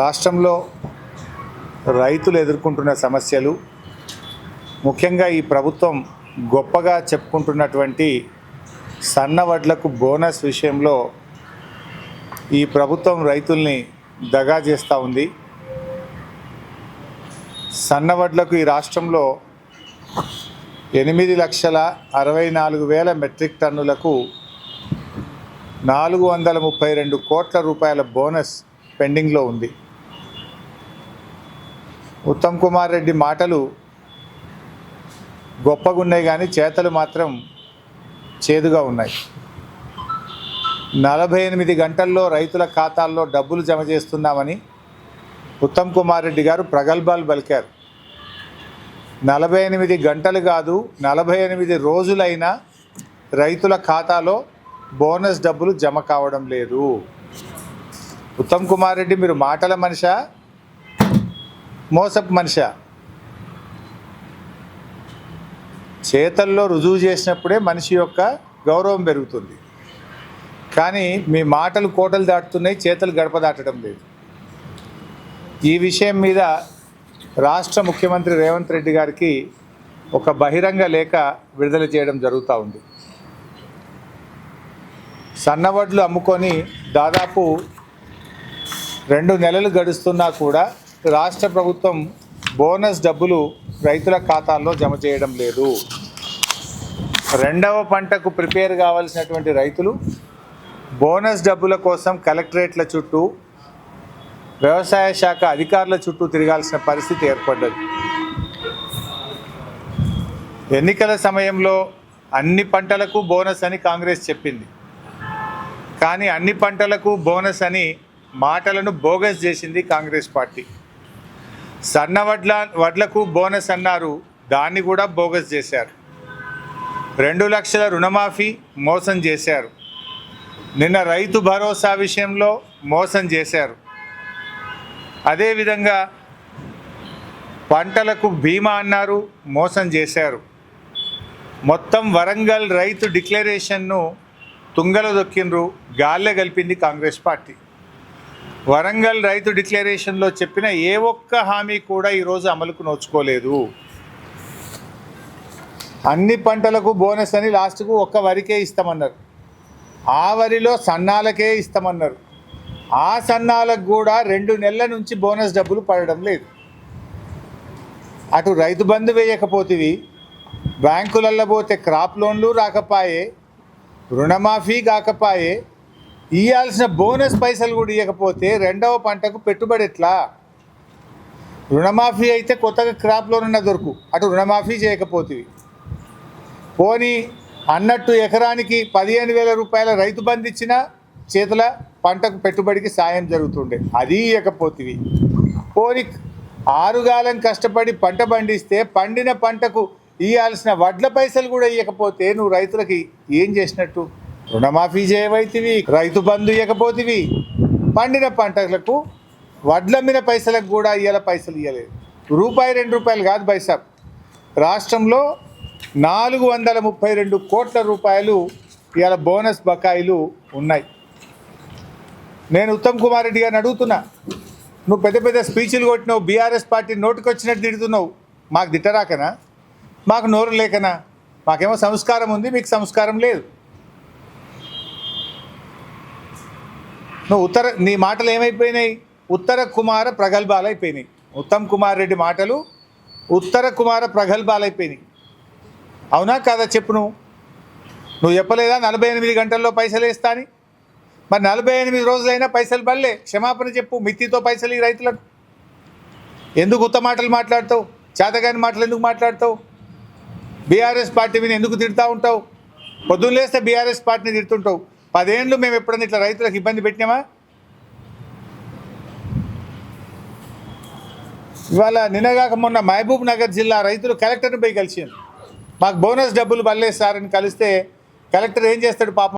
రాష్ట్రంలో రైతులు ఎదుర్కొంటున్న సమస్యలు ముఖ్యంగా ఈ ప్రభుత్వం గొప్పగా చెప్పుకుంటున్నటువంటి సన్న వడ్లకు బోనస్ విషయంలో ఈ ప్రభుత్వం రైతుల్ని దగా చేస్తూ ఉంది. సన్న వడ్లకు ఈ రాష్ట్రంలో ఎనిమిది లక్షల అరవై నాలుగు వేల మెట్రిక్ టన్నులకు నాలుగు వందల ముప్పై రెండు కోట్ల రూపాయల బోనస్ పెండింగ్లో ఉంది. ఉత్తమ్ కుమార్ రెడ్డి మాటలు గొప్పగున్నాయి కానీ చేతలు మాత్రం చేదుగా ఉన్నాయి. నలభై ఎనిమిది గంటల్లో రైతుల ఖాతాల్లో డబ్బులు జమ చేస్తున్నామని ఉత్తమ్ కుమార్ రెడ్డి గారు ప్రగల్భాలు పలికారు. నలభై ఎనిమిది గంటలు కాదు నలభై ఎనిమిది రోజులైనా రైతుల ఖాతాలో బోనస్ డబ్బులు జమ కావడం లేదు. ఉత్తమ్ కుమార్ రెడ్డి మీరు మాటల మనిషా? మోసపు మనిషా? చేతల్లో రుజువు చేసినప్పుడే మనిషి యొక్క గౌరవం పెరుగుతుంది. కానీ మీ మాటలు కోటలు దాటుతున్నాయి చేతలు గడప దాటడం లేదు. ఈ విషయం మీద రాష్ట్ర ముఖ్యమంత్రి రేవంత్ రెడ్డి గారికి ఒక బహిరంగ లేఖ విడుదల చేయడం జరుగుతూ ఉంది. సన్నవడ్లు అమ్ముకొని దాదాపు రెండు నెలలు గడుస్తున్నా కూడా రాష్ట్ర ప్రభుత్వం బోనస్ డబ్బులు రైతుల ఖాతాల్లో జమ చేయడం లేదు. రెండవ పంటకు ప్రిపేర్ కావాల్సినటువంటి రైతులు బోనస్ డబ్బుల కోసం కలెక్టరేట్ల చుట్టూ వ్యవసాయ శాఖ అధికారుల చుట్టూ తిరగాల్సిన పరిస్థితి ఏర్పడ్డది. ఎన్నికల సమయంలో అన్ని పంటలకు బోనస్ అని కాంగ్రెస్ చెప్పింది. కానీ అన్ని పంటలకు బోనస్ అని మాటలను బోగస్ చేసింది కాంగ్రెస్ పార్టీ. సన్న వడ్ల వడ్లకు బోనస్ అన్నారు. దాన్ని కూడా బోగస్ చేశారు. రెండు లక్షల రుణమాఫీ మోసం చేశారు. నిన్న రైతు భరోసా విషయంలో మోసం చేశారు. అదేవిధంగా పంటలకు బీమా అన్నారు మోసం చేశారు. మొత్తం వరంగల్ రైతు డిక్లరేషన్ను తుంగలో దొక్కిండ్రు గాల్లె కలిపింది కాంగ్రెస్ పార్టీ. వరంగల్ రైతు డిక్లరేషన్లో చెప్పిన ఏ ఒక్క హామీ కూడా ఈరోజు అమలుకు నోచుకోలేదు. అన్ని పంటలకు బోనస్ అని లాస్ట్కు ఒక్క వరికే ఇస్తామన్నారు. ఆ వరిలో సన్నాలకే ఇస్తామన్నారు. ఆ సన్నాలకు కూడా రెండు నెలల నుంచి బోనస్ డబ్బులు పడడం లేదు. అటు రైతు బంధు వేయకపోతేవి బ్యాంకులల్లో పోతే క్రాప్ లోన్లు రాకపాయే రుణమాఫీ కాకపాయే ఇవ్వాల్సిన బోనస్ పైసలు కూడా ఇవ్వకపోతే రెండవ పంటకు పెట్టుబడి ఎట్లా? రుణమాఫీ అయితే కొత్తగా క్రాప్ ఉన్న దొరుకు. అటు రుణమాఫీ చేయకపోతే. పోనీ అన్నట్టు ఎకరానికి పదిహేను వేల రూపాయల రైతు బంధు ఇచ్చిన చేతుల పంటకు పెట్టుబడికి సాయం జరుగుతుండే. అది ఇవ్వకపోతే పోనీ ఆరుగాలం కష్టపడి పంట పండిస్తే పండిన పంటకు ఇవ్వాల్సిన వడ్ల పైసలు కూడా ఇవ్వకపోతే నువ్వు రైతులకి ఏం చేసినట్టు? రుణమాఫీ చేయవైతివి రైతు బంధు ఇవ్వకపోతివి పండిన పంటలకు వడ్ల మీద పైసలకు కూడా ఇవ్వాల పైసలు ఇవ్వలేదు రూపాయి రెండు రూపాయలు కాదు పైసా. రాష్ట్రంలో నాలుగు వందల ముప్పై రెండు కోట్ల రూపాయలు ఇవాళ బోనస్ బకాయిలు ఉన్నాయి. నేను ఉత్తమ్ కుమార్ రెడ్డి గారిని అడుగుతున్నా నువ్వు పెద్ద పెద్ద స్పీచ్లు కొట్టినావు బీఆర్ఎస్ పార్టీ నోటికి వచ్చినట్టు తిడుతున్నావు. మాకు తిట్టరాకనా? మాకు నోరు లేకనా? మాకేమో సంస్కారం ఉంది మీకు సంస్కారం లేదు. నువ్వు ఉత్తర నీ మాటలు ఏమైపోయినాయి? ఉత్తర కుమార ప్రగల్భాలు అయిపోయినాయి ఉత్తమ్ కుమార్ రెడ్డి మాటలు ఉత్తర కుమార ప్రగల్భాలు అయిపోయినాయి అవునా కాదా చెప్పు నువ్వు? నువ్వు చెప్పలేదా నలభై ఎనిమిది గంటల్లో పైసలు వేస్తా అని? మరి నలభై ఎనిమిది రోజులైనా పైసలు పడలే. క్షమాపణ చెప్పు మిత్తితో పైసలు ఈ రైతులకు. ఎందుకు ఉత్త మాటలు మాట్లాడతావు? చేతగాని మాటలు ఎందుకు మాట్లాడతావు? బీఆర్ఎస్ పార్టీ మీద ఎందుకు తిడతా ఉంటావు? పొద్దున్న లేస్తే బీఆర్ఎస్ పార్టీని తిడుతుంటావు. పదేళ్ళు మేము ఎప్పుడన్నా ఇట్లా రైతులకు ఇబ్బంది పెట్టినామా? ఇవాళ నిన్నగాక మొన్న మహబూబ్ నగర్ జిల్లా రైతులు కలెక్టర్ని పోయి కలిసింది మాకు బోనస్ డబ్బులు పడలేదు సార్ అని కలిస్తే కలెక్టర్ ఏం చేస్తాడు పాపం?